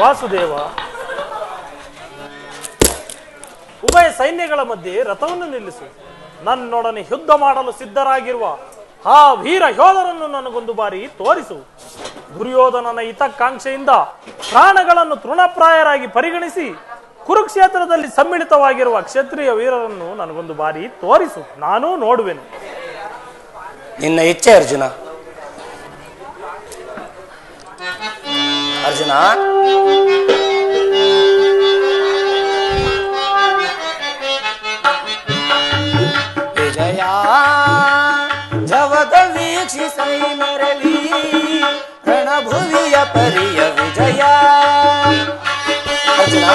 ವಾಸುದೇವ. ಉಭಯ ಸೈನ್ಯಗಳ ಮಧ್ಯೆ ರಥವನ್ನು ನಿಲ್ಲಿಸು. ನನ್ನೊಡನೆ ಯುದ್ಧ ಮಾಡಲು ಸಿದ್ಧರಾಗಿರುವ ಆ ವೀರ ಯೋಧರನ್ನು ನನಗೊಂದು ಬಾರಿ ತೋರಿಸು. ದುರ್ಯೋಧನನ ಹಿತಕಾಂಕ್ಷೆಯಿಂದ ಪ್ರಾಣಗಳನ್ನು ತೃಣಪ್ರಾಯರಾಗಿ ಪರಿಗಣಿಸಿ ಕುರುಕ್ಷೇತ್ರದಲ್ಲಿ ಸಮ್ಮಿಳಿತವಾಗಿರುವ ಕ್ಷತ್ರಿಯ ವೀರರನ್ನು ನನಗೊಂದು ಬಾರಿ ತೋರಿಸು. ನಾನೂ ನೋಡುವೆನು. ನಿನ್ನ ಇಚ್ಛೆ, ಅರ್ಜುನ. అర్జున విజయా జవద వీక్షి సై మరలి రణభువియ పరియ విజయా అర్జున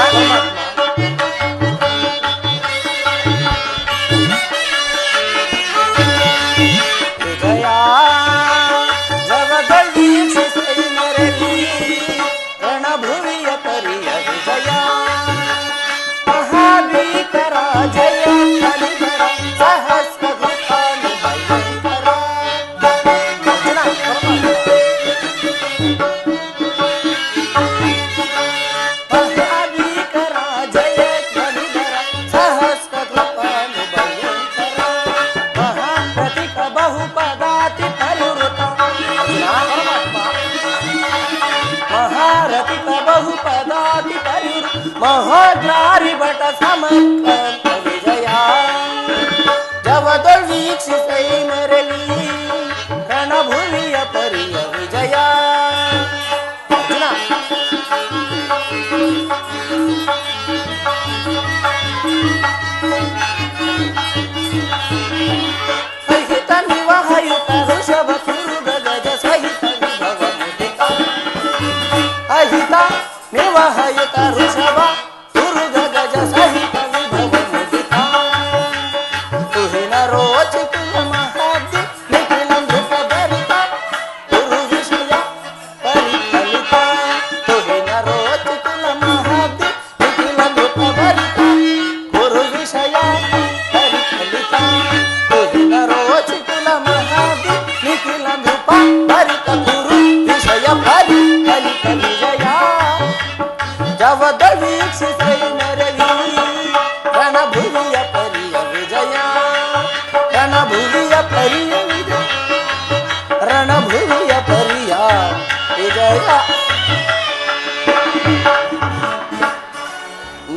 ಪರಿವೃತ ಮಹಾದ್ರಾರಿ ಭಟ ಸಮಂತ ವಿಜಯ ಜವದೊಳ್ ವೀಕ್ಷಿಸೈ ಮರಳಿ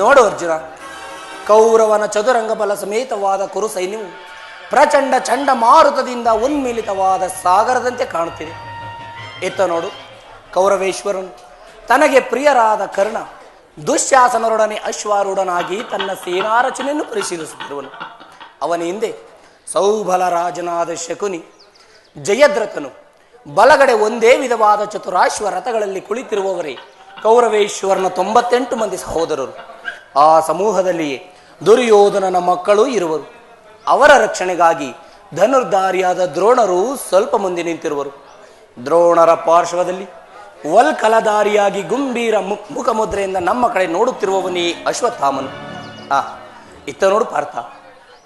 ನೋಡು ಅರ್ಜುನ, ಕೌರವನ ಚದುರಂಗ ಬಲ ಸಮೇತವಾದ ಕುರು ಸೈನ್ಯವು ಪ್ರಚಂಡ ಚಂಡ ಮಾರುತದಿಂದ ಉನ್ಮಿಲಿತವಾದ ಸಾಗರದಂತೆ ಕಾಣುತ್ತಿದೆ. ಎತ್ತ ನೋಡು, ಕೌರವೇಶ್ವರನು ತನಗೆ ಪ್ರಿಯರಾದ ಕರ್ಣ ದುಶ್ಯಾಸನರೊಡನೆ ಅಶ್ವಾರೂಢನಾಗಿ ತನ್ನ ಸೇನಾರಚನೆಯನ್ನು ಪರಿಶೀಲಿಸುತ್ತಿರುವನು. ಅವನ ಹಿಂದೆ ಸೌಬಲ ರಾಜನಾದ ಶಕುನಿ, ಜಯದ್ರಥನು ಬಲಗಡೆ ಒಂದೇ ವಿಧವಾದ ಚತುರಾಶ್ವ ರಥಗಳಲ್ಲಿ ಕುಳಿತಿರುವವರೇ ಕೌರವೇಶ್ವರನ ತೊಂಬತ್ತೆಂಟು ಮಂದಿ ಸಹೋದರರು. ಆ ಸಮೂಹದಲ್ಲಿಯೇ ದುರ್ಯೋಧನನ ಮಕ್ಕಳು ಇರುವರು. ಅವರ ರಕ್ಷಣೆಗಾಗಿ ಧನುರ್ಧಾರಿಯಾದ ದ್ರೋಣರು ಸ್ವಲ್ಪ ಮುಂದೆ ನಿಂತಿರುವರು. ದ್ರೋಣರ ಪಾರ್ಶ್ವದಲ್ಲಿ ವಲ್ಕಲಧಾರಿಯಾಗಿ ಗುಂಭೀರ ಮುಖ ಮುಖಮುದ್ರೆಯಿಂದ ನಮ್ಮ ಕಡೆ ನೋಡುತ್ತಿರುವವನೇ ಅಶ್ವತ್ಥಾಮನು. ಆ, ಇತ್ತ ನೋಡು ಪಾರ್ಥ.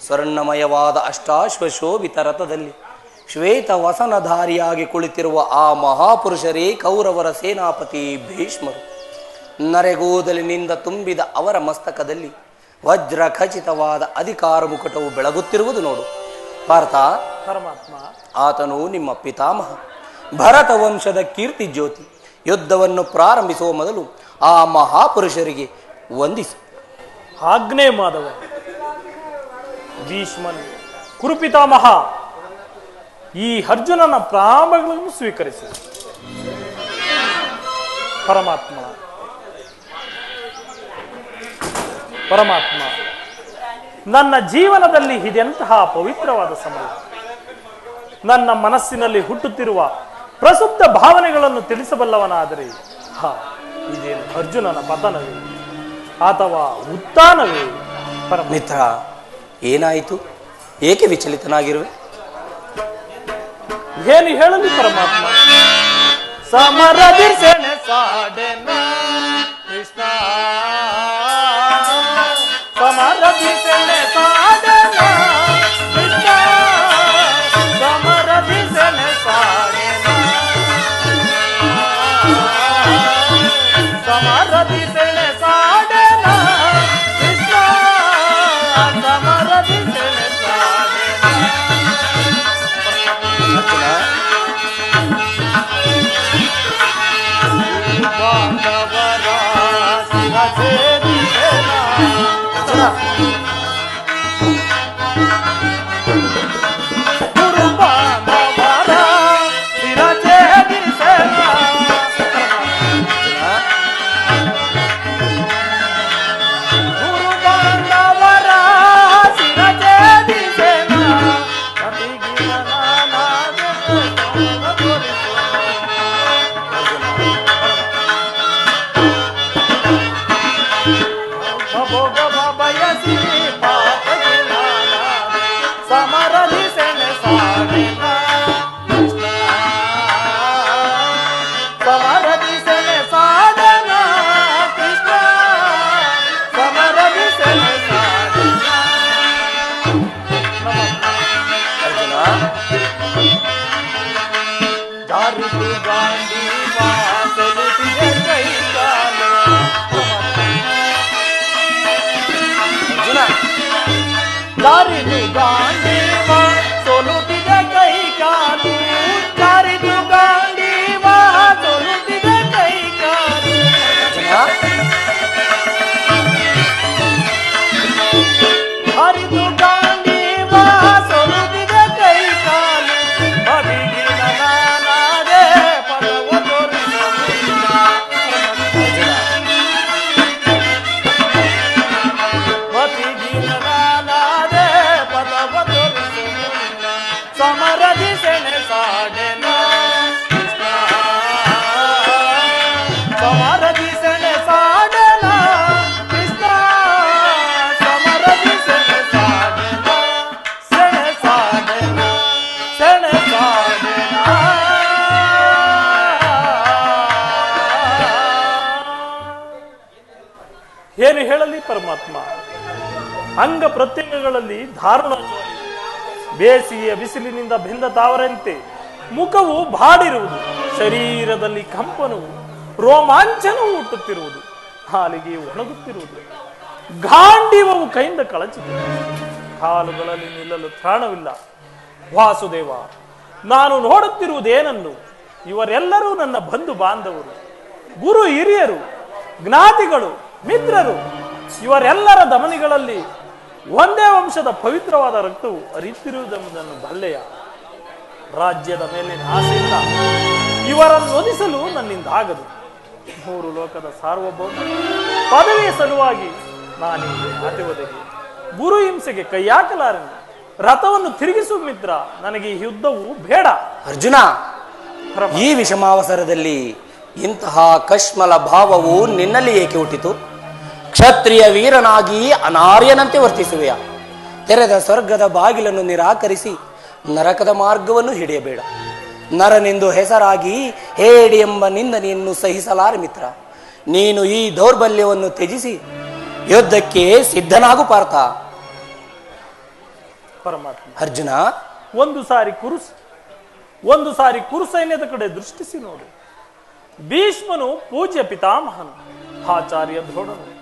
ಸ್ವರ್ಣಮಯವಾದ ಅಷ್ಟಾಶ್ವಶೋಭಿತ ರಥದಲ್ಲಿ ಶ್ವೇತ ವಸನಧಾರಿಯಾಗಿ ಕುಳಿತಿರುವ ಆ ಮಹಾಪುರುಷರೇ ಕೌರವರ ಸೇನಾಪತಿ ಭೀಷ್ಮರು. ನರೆಗೂದಲಿನಿಂದ ತುಂಬಿದ ಅವರ ಮಸ್ತಕದಲ್ಲಿ ವಜ್ರ ಖಚಿತವಾದ ಅಧಿಕಾರ ಮುಕುಟವು ಬೆಳಗುತ್ತಿರುವುದು ನೋಡು. ಪಾರ್ಥ ಪರಮಾತ್ಮ. ಆತನು ನಿಮ್ಮ ಪಿತಾಮಹ ಭರತ ವಂಶದ ಕೀರ್ತಿ ಜ್ಯೋತಿ ಯುದ್ಧವನ್ನು ಪ್ರಾರಂಭಿಸುವ ಮೊದಲು ಆ ಮಹಾಪುರುಷರಿಗೆ ವಂದಿಸು. ಆಗ್ನೇ ಮಾಧವ ಭೀಷ್ಮನು ಕುರುಪಿತಾಮಹ. ಈ ಅರ್ಜುನನ ಪ್ರಾಮಗಳನ್ನು ಸ್ವೀಕರಿಸಿ. ಪರಮಾತ್ಮ. ಪರಮಾತ್ಮ. ನನ್ನ ಜೀವನದಲ್ಲಿ ಇದೆಂತಹ ಪವಿತ್ರವಾದ ಸಮಯ. ನನ್ನ ಮನಸ್ಸಿನಲ್ಲಿ ಹುಟ್ಟುತ್ತಿರುವ ಪ್ರಸುಪ್ತ ಭಾವನೆಗಳನ್ನು ತಿಳಿಸಬಲ್ಲವನಾದರೆ, ಹಾ, ಇದೇನು ಅರ್ಜುನನ ಪತನವೇ ಅಥವಾ ಉತ್ಥಾನವೇ? ಪರಮಿತ್ರ ಏನಾಯಿತು? ಏಕೆ ವಿಚಲಿತನಾಗಿರುವೆ? ಏನು ಹೇಳಲಿ ಪರಮಾತ್ಮ? ಸಮರ ಸೆಣೆ ಸಾಡೆನ ಕೃಷ್ಣ. ಸಮರದಿ ಪರಮಾತ್ಮ. ಅಂಗ ಪ್ರತ್ಯಂಗಗಳಲ್ಲಿ ಧಾರಣ. ಬೇಸಿಗೆಯ ಬಿಸಿಲಿನಿಂದ ಬೆಂದ ತಾವರಂತೆ ಮುಖವು ಬಾಡಿರುವುದು, ಶರೀರದಲ್ಲಿ ಕಂಪನವು, ರೋಮಾಂಚನವು ಹುಟ್ಟುತ್ತಿರುವುದು, ಹಾಲಿಗೆ ಒಣಗುತ್ತಿರುವುದು, ಗಾಂಡಿವವು ಕೈಯಿಂದ ಕಳಚಿದೆ ಕಾಲುಗಳಲ್ಲಿ ನಿಲ್ಲಲು ತ್ರಾಣವಿಲ್ಲ. ವಾಸುದೇವ, ನಾನು ನೋಡುತ್ತಿರುವುದೇನನ್ನು? ಇವರೆಲ್ಲರೂ ನನ್ನ ಬಂಧು ಬಾಂಧವರು, ಗುರು ಹಿರಿಯರು ಜ್ಞಾತಿಗಳು ಮಿತ್ರರು. ಇವರೆಲ್ಲರ ದಮನಿಗಳಲ್ಲಿ ಒಂದೇ ವಂಶದ ಪವಿತ್ರವಾದ ರಕ್ತವು ಅರಿತಿರುವುದೆಂಬುದನ್ನು ಬಲ್ಲೆಯ ರಾಜ್ಯದ ಮೇಲೆ ಆಸೆಯಿಂದ ಇವರನ್ನು ಒದಿಸಲು ನನ್ನಿಂದ ಆಗದು. ಮೂರು ಲೋಕದ ಸಾರ್ವಭೌಮ ಪದವಿಯ ಸಲುವಾಗಿ ನಾನಿಲ್ಲಿ ಮಾತೆ ಒದಗಿ ಗುರು ಹಿಂಸೆಗೆ ಕೈಯಾಕಲಾರೆನು ರಥವನ್ನು ತಿರುಗಿಸು ಮಿತ್ರ ನನಗೆ ಈ ಯುದ್ಧವು ಬೇಡ. ಅರ್ಜುನ. ಈ ವಿಷಮಾವಸರದಲ್ಲಿ ಇಂತಹ ಕಶ್ಮಲ ಭಾವವು ನಿನ್ನಲ್ಲಿ ಏಕೆ ಹುಟ್ಟಿತು ಕ್ಷತ್ರಿಯ ವೀರನಾಗಿ ಅನಾರ್ಯನಂತೆ ವರ್ತಿಸುವೆಯ? ತೆರೆದ ಸ್ವರ್ಗದ ಬಾಗಿಲನ್ನು ನಿರಾಕರಿಸಿ ನರಕದ ಮಾರ್ಗವನ್ನು ಹಿಡಿಯಬೇಡ. ನರನೆಂದು ಹೆಸರಾಗಿ ಹೇಡಿ ಎಂಬ ನಿಂದನೆಯನ್ನು ಸಹಿಸಲಾರ ಮಿತ್ರ. ನೀನು ಈ ದೌರ್ಬಲ್ಯವನ್ನು ತ್ಯಜಿಸಿ ಯುದ್ಧಕ್ಕೆ ಸಿದ್ಧನಾಗು ಪಾರ್ಥ. ಪರಮಾತ್ಮ. ಅರ್ಜುನ. ಒಂದು ಸಾರಿ ಕುರುಸ್ ಒಂದು ಸಾರಿ ಕುರುಸೈನ್ಯದ ಕಡೆ ದೃಷ್ಟಿಸಿ ನೋಡು. ಭೀಷ್ಮನು ಪೂಜ್ಯ ಪಿತಾಮಹನು ಆಚಾರ್ಯ ದ್ರೋಣನು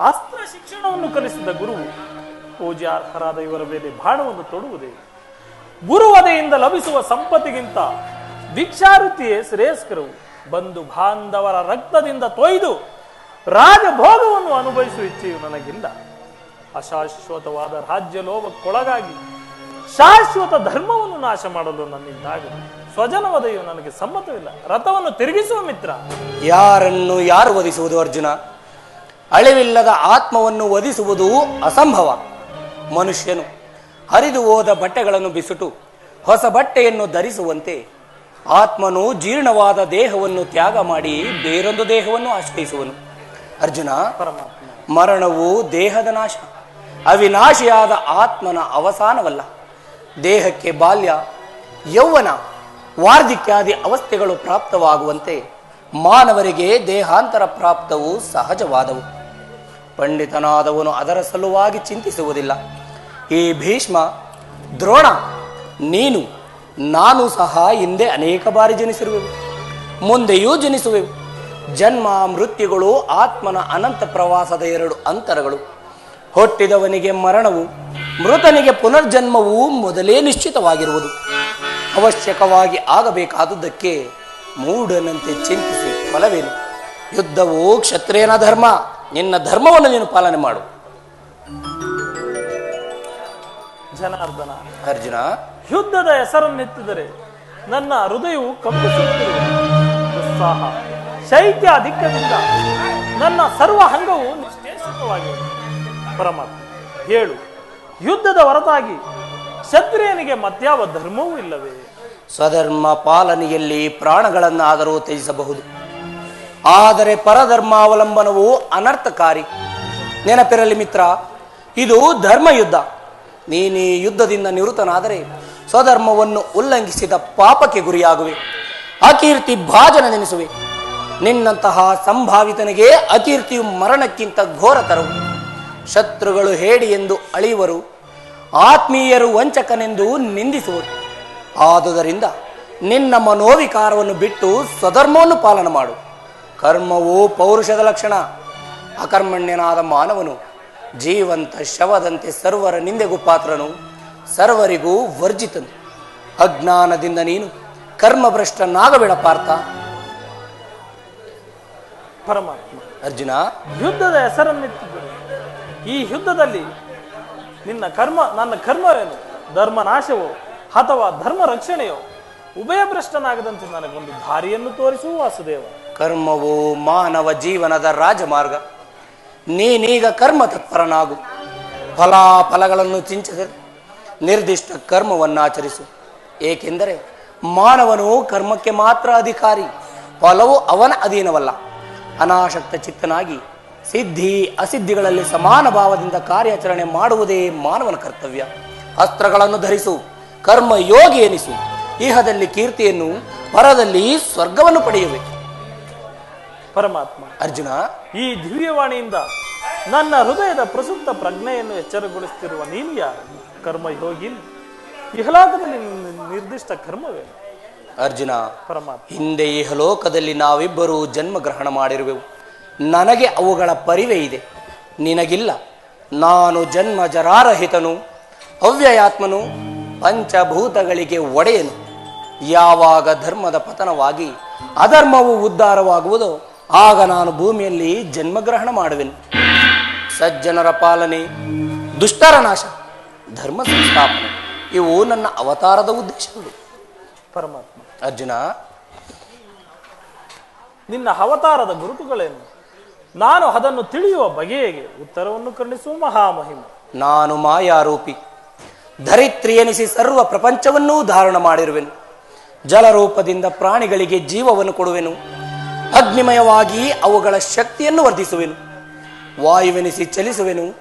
ಅಸ್ತ್ರ ಶಿಕ್ಷಣವನ್ನು ಕಲಿಸಿದ ಗುರುವು ಪೂಜ್ಯಾರ್ಹರಾದ ಇವರ ಮೇಲೆ ಬಾಣವನ್ನು ತೊಡುವುದೇ ಗುರುವದೆಯಿಂದ ಲಭಿಸುವ ಸಂಪತ್ತಿಗಿಂತ ಭಿಕ್ಷಾವೃತ್ತಿಯೇ ಶ್ರೇಯಸ್ಕರು ಬಂಧು ಬಾಂಧವರ ರಕ್ತದಿಂದ ತೊಯ್ದು ರಾಜಭೋಗವನ್ನು ಅನುಭವಿಸುವ ಇಚ್ಛೆಯು ನನಗಿಲ್ಲ. ಅಶಾಶ್ವತವಾದ ರಾಜ್ಯ ಲೋಭಕ್ಕೊಳಗಾಗಿ ಶಾಶ್ವತ ಧರ್ಮವನ್ನು ನಾಶ ಮಾಡಲು ನನ್ನಿಂದಾಗದು. ಸ್ವಜನವದೆಯು ನನಗೆ ಸಮ್ಮತವಿಲ್ಲ. ರಥವನ್ನು ತಿರುಗಿಸುವ ಮಿತ್ರ. ಯಾರನ್ನು ಯಾರು ವಧಿಸುವುದು ಅರ್ಜುನ? ಅಳಿವಿಲ್ಲದ ಆತ್ಮವನ್ನು ವಧಿಸುವುದು ಅಸಂಭವ. ಮನುಷ್ಯನು ಹರಿದು ಹೋದ ಬಟ್ಟೆಗಳನ್ನು ಬಿಸುಟು ಹೊಸ ಬಟ್ಟೆಯನ್ನು ಧರಿಸುವಂತೆ ಆತ್ಮನು ಜೀರ್ಣವಾದ ದೇಹವನ್ನು ತ್ಯಾಗ ಮಾಡಿ ಬೇರೊಂದು ದೇಹವನ್ನು ಆಶ್ರಯಿಸುವನು. ಅರ್ಜುನ ಮರಣವು ದೇಹದ ನಾಶ. ಅವಿನಾಶಿಯಾದ ಆತ್ಮನ ಅವಸಾನವಲ್ಲ. ದೇಹಕ್ಕೆ ಬಾಲ್ಯ ಯೌವನ ವಾರ್ಧಿಕ್ಯಾದಿ ಅವಸ್ಥೆಗಳು ಪ್ರಾಪ್ತವಾಗುವಂತೆ ಮಾನವರಿಗೆ ದೇಹಾಂತರ ಪ್ರಾಪ್ತವು ಸಹಜವಾದವು. ಪಂಡಿತನಾದವನು ಅದರ ಸಲುವಾಗಿ ಚಿಂತಿಸುವುದಿಲ್ಲ. ಈ ಭೀಷ್ಮ, ದ್ರೋಣ, ನೀನು, ನಾನು ಸಹ ಹಿಂದೆ ಅನೇಕ ಬಾರಿ ಜನಿಸಿರುವೆವು. ಮುಂದೆಯೂ ಜನಿಸುವೆವು. ಜನ್ಮ, ಮೃತ್ಯುಗಳು, ಆತ್ಮನ ಅನಂತ ಪ್ರವಾಸದ ಎರಡು ಅಂತರಗಳು. ಹುಟ್ಟಿದವನಿಗೆ ಮರಣವು, ಮೃತನಿಗೆ ಪುನರ್ಜನ್ಮವು ಮೊದಲೇ ನಿಶ್ಚಿತವಾಗಿರುವುದು. ಅವಶ್ಯಕವಾಗಿ ಆಗಬೇಕಾದುದಕ್ಕೆ ಮೂಢನಂತೆ ಚಿಂತಿಸಿ ಫಲವೇನು ಯುದ್ಧವು ಕ್ಷತ್ರಿಯನ ಧರ್ಮ. ನಿನ್ನ ಧರ್ಮವನ್ನು ನೀನು ಪಾಲನೆ ಮಾಡು. ಜನಾರ್ದನ ಅರ್ಜುನ ಯುದ್ಧದ ಹೆಸರನ್ನೆತ್ತಿದರೆ ನನ್ನ ಹೃದಯವು ಕಂಪಿಸುತ್ತಿರುವುದು. ಉತ್ಸಾಹ ಶೈತ್ಯ ಅಧಿಕದಿಂದ ನನ್ನ ಸರ್ವ ಅಂಗವು ನಿಶ್ಚೇಷಿತವಾಗಿದೆ ಪರಮಾತ್ಮ ಹೇಳು ಯುದ್ಧದ ಹೊರತಾಗಿ ಕ್ಷತ್ರಿಯನಿಗೆ ಮತ್ಯಾವ ಧರ್ಮವೂ ಇಲ್ಲವೇ? ಸ್ವಧರ್ಮ ಪಾಲನೆಯಲ್ಲಿ ಪ್ರಾಣಗಳನ್ನಾದರೂ ತ್ಯಜಿಸಬಹುದು. ಆದರೆ ಪರಧರ್ಮಾವಲಂಬನವು ಅನರ್ಥಕಾರಿ. ನೆನಪಿರಲಿ ಮಿತ್ರ, ಇದು ಧರ್ಮ ಯುದ್ಧ ನೀನೇ ಯುದ್ಧದಿಂದ ನಿವೃತ್ತನಾದರೆ ಸ್ವಧರ್ಮವನ್ನು ಉಲ್ಲಂಘಿಸಿದ ಪಾಪಕ್ಕೆ ಗುರಿಯಾಗುವೆ, ಅಕೀರ್ತಿ ಭಾಜನನೆನಿಸುವೆ ನಿನ್ನಂತಹ ಸಂಭಾವಿತನಿಗೆ ಅಕೀರ್ತಿಯು ಮರಣಕ್ಕಿಂತ ಘೋರತರವು ಶತ್ರುಗಳು ಹೇಡಿ ಎಂದು ಅಳಿಯುವರು, ಆತ್ಮೀಯರು ವಂಚಕನೆಂದು ನಿಂದಿಸುವರು. ಆದುದರಿಂದ ನಿನ್ನ ಮನೋವಿಕಾರವನ್ನು ಬಿಟ್ಟು ಸ್ವಧರ್ಮವನ್ನು ಪಾಲನ ಮಾಡು. ಕರ್ಮವು ಪೌರುಷದ ಲಕ್ಷಣ. ಅಕರ್ಮಣ್ಯನಾದ ಮಾನವನು ಜೀವಂತ ಶವದಂತೆ ಸರ್ವರ ನಿಂದೆಗೂ ಪಾತ್ರನು ಸರ್ವರಿಗೂ ವರ್ಜಿತನು. ಅಜ್ಞಾನದಿಂದ ನೀನು ಕರ್ಮಭ್ರಷ್ಟನಾಗಬೇಡ ಪಾರ್ಥ. ಪರಮಾತ್ಮ. ಅರ್ಜುನ. ಯುದ್ಧದ ಹೆಸರನ್ನೆತ್ತಿದ್ದರು ಈ ಯುದ್ಧದಲ್ಲಿ ನಿನ್ನ ಕರ್ಮ ನನ್ನ ಕರ್ಮವೇನು? ಧರ್ಮ ನಾಶವೋ ಅಥವಾ ಧರ್ಮ ರಕ್ಷಣೆಯೋ ಉಭಯ ಭ್ರಷ್ಟನಾಗದಂತೆ ನನಗೊಂದು ದಾರಿಯನ್ನು ತೋರಿಸು ವಾಸುದೇವ. ಕರ್ಮವು ಮಾನವ ಜೀವನದ ರಾಜಮಾರ್ಗ. ನೀನೀಗ ಕರ್ಮ ತತ್ಪರನಾಗು ಫಲಾಫಲಗಳನ್ನು ಚಿಂತಿಸದೆ ನಿರ್ದಿಷ್ಟ ಕರ್ಮವನ್ನು ಆಚರಿಸು ಏಕೆಂದರೆ ಮಾನವನು ಕರ್ಮಕ್ಕೆ ಮಾತ್ರ ಅಧಿಕಾರಿ. ಫಲವು ಅವನ ಅಧೀನವಲ್ಲ. ಅನಾಶಕ್ತ ಚಿತ್ತನಾಗಿ ಸಿದ್ಧಿ ಅಸಿದ್ಧಿಗಳಲ್ಲಿ ಸಮಾನ ಭಾವದಿಂದ ಕಾರ್ಯಾಚರಣೆ ಮಾಡುವುದೇ ಮಾನವನ ಕರ್ತವ್ಯ. ಅಸ್ತ್ರಗಳನ್ನು ಧರಿಸು. ಕರ್ಮ ಯೋಗಿ ಎನಿಸು. ಇಹದಲ್ಲಿ ಕೀರ್ತಿಯನ್ನು ಪರದಲ್ಲಿ ಸ್ವರ್ಗವನ್ನು ಪಡೆಯುವೆ. ಪರಮಾತ್ಮ. ಅರ್ಜುನ. ಈ ದಿವ್ಯವಾಣಿಯಿಂದ ನನ್ನ ಹೃದಯದ ಪ್ರಸುಪ್ತ ಪ್ರಜ್ಞೆಯನ್ನು ಎಚ್ಚರಗೊಳಿಸುತ್ತಿರುವ ನೀನು ಯಾರು? ಕರ್ಮಯೋಗಿ ಇಹಲಾಕದಲ್ಲಿ ನಿರ್ದಿಷ್ಟ ಕರ್ಮವೇ ಅರ್ಜುನ ಪರಮಾತ್ಮ. ಹಿಂದೆ ಇಹಲೋಕದಲ್ಲಿ ನಾವಿಬ್ಬರೂ ಜನ್ಮ ಗ್ರಹಣ ಮಾಡಿರುವೆವು. ನನಗೆ ಅವುಗಳ ಪರಿವೆ ಇದೆ. ನಿನಗಿಲ್ಲ. ನಾನು ಜನ್ಮ ಜರಾರಹಿತನು ಅವ್ಯಯಾತ್ಮನು ಪಂಚಭೂತಗಳಿಗೆ ಒಡೆಯನು. ಯಾವಾಗ ಧರ್ಮದ ಪತನವಾಗಿ ಅಧರ್ಮವು ಉದ್ಧಾರವಾಗುವುದೋ ಆಗ ನಾನು ಭೂಮಿಯಲ್ಲಿ ಜನ್ಮಗ್ರಹಣ ಮಾಡುವೆನು. ಸಜ್ಜನರ ಪಾಲನೆ ದುಷ್ಟರ ನಾಶ ಧರ್ಮ ಸಂಸ್ಥಾಪನೆ ಇವು ನನ್ನ ಅವತಾರದ ಉದ್ದೇಶಗಳು. ಪರಮಾತ್ಮ. ಅರ್ಜುನ ನಿನ್ನ ಅವತಾರದ ಗುರುತುಗಳೇನು? ನಾನು ಅದನ್ನು ತಿಳಿಯುವ ಬಗೆಯಗೆ ಉತ್ತರವನ್ನು ಕರುಣಿಸುವ ಮಹಾಮಹಿಮ. ನಾನು ಮಾಯಾರೂಪಿ ಧರಿತ್ರಿ ಎನಿಸಿ ಸರ್ವ ಪ್ರಪಂಚವನ್ನೂ ಧಾರಣ ಮಾಡಿರುವೆನು. ಜಲರೂಪದಿಂದ ಪ್ರಾಣಿಗಳಿಗೆ ಜೀವವನ್ನು ಕೊಡುವೆನು. ಅಗ್ನಿಮಯವಾಗಿ ಅವುಗಳ ಶಕ್ತಿಯನ್ನು ವರ್ಧಿಸುವೆನು. ವಾಯುವೆನಿಸಿ ಚಲಿಸುವೆನು.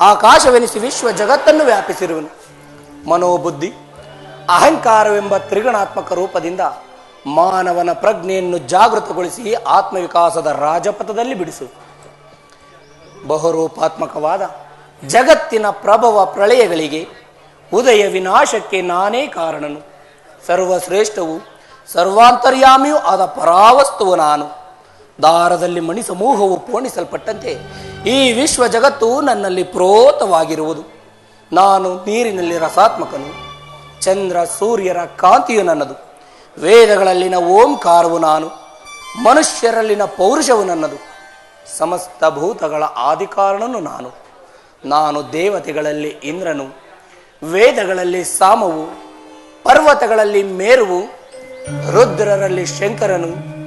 ಆಕಾಶವೆನಿಸಿ ವಿಶ್ವ ಜಗತ್ತನ್ನು ವ್ಯಾಪಿಸಿರುವೆನು. ಮನೋಬುದ್ಧಿ, ಅಹಂಕಾರವೆಂಬ ತ್ರಿಗುಣಾತ್ಮಕ ರೂಪದಿಂದ ಮಾನವನ ಪ್ರಜ್ಞೆಯನ್ನು ಜಾಗೃತಗೊಳಿಸಿ ಆತ್ಮವಿಕಾಸದ ರಾಜಪಥದಲ್ಲಿ ಬಿಡಿಸು. ಬಹುರೂಪಾತ್ಮಕವಾದ ಜಗತ್ತಿನ ಪ್ರಭವ ಪ್ರಳಯಗಳಿಗೆ ಉದಯ ವಿನಾಶಕ್ಕೆ ನಾನೇ ಕಾರಣನು. ಸರ್ವಶ್ರೇಷ್ಠವು ಸರ್ವಾಂತರ್ಯಾಮಿಯೂ ಆದ ಪರಾವಸ್ತುವು ನಾನು. ದಾರದಲ್ಲಿ ಮಣಿ ಸಮೂಹವು ಪೋಣಿಸಲ್ಪಟ್ಟಂತೆ ಈ ವಿಶ್ವ ಜಗತ್ತು ನನ್ನಲ್ಲಿ ಪ್ರೋತವಾಗಿರುವುದು. ನಾನು ನೀರಿನಲ್ಲಿ ರಸಾತ್ಮಕನು, ಚಂದ್ರ ಸೂರ್ಯರ ಕಾಂತಿಯು ನನ್ನದು ವೇದಗಳಲ್ಲಿನ ಓಂಕಾರವು ನಾನು, ಮನುಷ್ಯರಲ್ಲಿನ ಪೌರುಷವು ನನ್ನದು, ಸಮಸ್ತ ಭೂತಗಳ ಆದಿಕಾರಣನು ನಾನು. ನಾನು ದೇವತೆಗಳಲ್ಲಿ ಇಂದ್ರನು, ವೇದಗಳಲ್ಲಿ ಸಾಮವು, ಪರ್ವತಗಳಲ್ಲಿ ಮೇರುವು ರುದ್ರರಲ್ಲಿ ಶಂಕರನು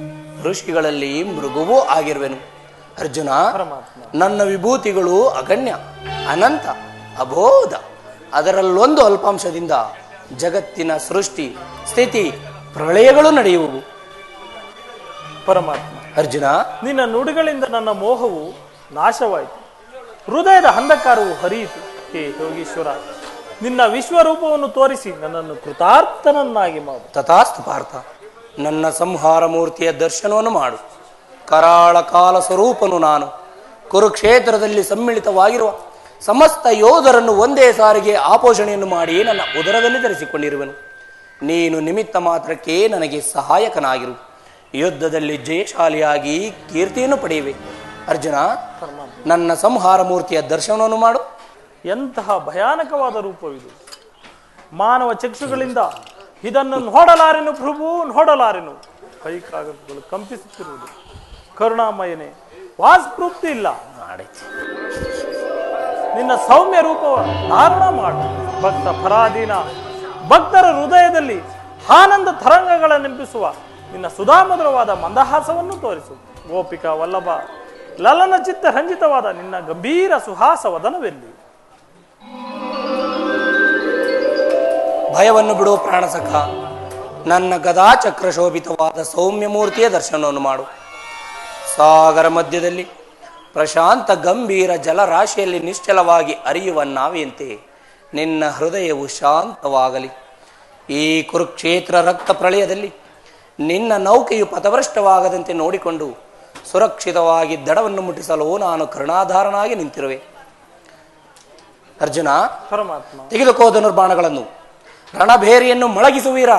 ಋಷಿಗಳಲ್ಲಿ ಮೃಗುವೂ ಆಗಿರುವೆನು. ಅರ್ಜುನ ನನ್ನ ವಿಭೂತಿಗಳು ಅಗಣ್ಯ ಅನಂತ ಅಬೋಧ. ಅದರಲ್ಲೊಂದು ಅಲ್ಪಾಂಶದಿಂದ ಜಗತ್ತಿನ ಸೃಷ್ಟಿ ಸ್ಥಿತಿ ಪ್ರಳಯಗಳು ನಡೆಯುವವು. ಪರಮಾತ್ಮ ಅರ್ಜುನ ನಿನ್ನ ನುಡಿಗಳಿಂದ ನನ್ನ ಮೋಹವು ನಾಶವಾಯಿತು. ಹೃದಯದ ಅಂಧಕಾರವು ಹರಿಯಿತು. ಹೇ ಯೋಗೀಶ್ವರ ನಿನ್ನ ವಿಶ್ವರೂಪವನ್ನು ತೋರಿಸಿ ನನ್ನನ್ನು ಕೃತಾರ್ಥನನ್ನಾಗಿ ಮಾಡು. ತಥಾಸ್ತು ಪಾರ್ಥ ನನ್ನ ಸಂಹಾರ ಮೂರ್ತಿಯ ದರ್ಶನವನ್ನು ಮಾಡು. ಕರಾಳ ಕಾಲ ಸ್ವರೂಪನು ನಾನು. ಕುರುಕ್ಷೇತ್ರದಲ್ಲಿ ಸಮ್ಮಿಳಿತವಾಗಿರುವ ಸಮಸ್ತ ಯೋಧರನ್ನು ಒಂದೇ ಸಾರಿಗೆ ಆಪೋಷಣೆಯನ್ನು ಮಾಡಿ ನನ್ನ ಉದರದಲ್ಲಿ ಧರಿಸಿಕೊಂಡಿರುವೆನು. ನೀನು ನಿಮಿತ್ತ ಮಾತ್ರಕ್ಕೆ ನನಗೆ ಸಹಾಯಕನಾಗಿರು. ಯುದ್ಧದಲ್ಲಿ ಜಯಶಾಲಿಯಾಗಿ ಕೀರ್ತಿಯನ್ನು ಪಡೆಯುವೆ. ಅರ್ಜುನ ನನ್ನ ಸಂಹಾರ ಮೂರ್ತಿಯ ದರ್ಶನವನ್ನು ಮಾಡು. ಎಂತಹ ಭಯಾನಕವಾದ ರೂಪವಿದು. ಮಾನವ ಚಕ್ಷುಗಳಿಂದ ಇದನ್ನು ನೋಡಲಾರೆನು ಪ್ರಭು ನೋಡಲಾರೆನು. ಕೈಕಾಗಗಳು ಕಂಪಿಸುತ್ತಿರುವುದು. ಕರುಣಾಮಯನೇ ವಾಸ್ಪೃಪ್ತಿ ಇಲ್ಲ. ನಿನ್ನ ಸೌಮ್ಯ ರೂಪವ ಧಾರಣ ಮಾಡು. ಭಕ್ತ ಪರಾಧೀನ ಭಕ್ತರ ಹೃದಯದಲ್ಲಿ ಆನಂದ ತರಂಗಗಳನ್ನೆಬ್ಬಿಸುವ ನಿನ್ನ ಸುಧಾಮಧುರವಾದ ಮಂದಹಾಸವನ್ನು ತೋರಿಸು. ಗೋಪಿಕಾ ವಲ್ಲಭ ಲಲನ ಚಿತ್ತ ರಂಜಿತವಾದ ನಿನ್ನ ಗಂಭೀರ ಸುಹಾಸ ವದನವೆಲ್ಲಿ ಭಯವನ್ನು ಬಿಡುವ ಪ್ರಾಣಸಖ ನನ್ನ ಗದಾ ಚಕ್ರ ಶೋಭಿತವಾದ ಸೌಮ್ಯ ಮೂರ್ತಿಯ ದರ್ಶನವನ್ನು ಮಾಡು. ಸಾಗರ ಮಧ್ಯದಲ್ಲಿ ಪ್ರಶಾಂತ ಗಂಭೀರ ಜಲರಾಶಿಯಲ್ಲಿ ನಿಶ್ಚಲವಾಗಿ ಅರಿಯುವ ನಾವೆಯಂತೆ ನಿನ್ನ ಹೃದಯವು ಶಾಂತವಾಗಲಿ. ಈ ಕುರುಕ್ಷೇತ್ರ ರಕ್ತ ಪ್ರಳಯದಲ್ಲಿ ನಿನ್ನ ನೌಕೆಯು ಪಥಭ್ರಷ್ಟವಾಗದಂತೆ ನೋಡಿಕೊಂಡು ಸುರಕ್ಷಿತವಾಗಿ ದಡವನ್ನು ಮುಟ್ಟಿಸಲು ನಾನು ಕರುಣಾಧಾರನಾಗಿ ನಿಂತಿರುವೆ. ಅರ್ಜುನ ಪರಮಾತ್ಮ. ತೆಗೆದುಕೋ ಧನುರ್ಬಾಣಗಳನ್ನು. ರಣಭೇರಿಯನ್ನು ಮೊಳಗಿಸುವೀರ.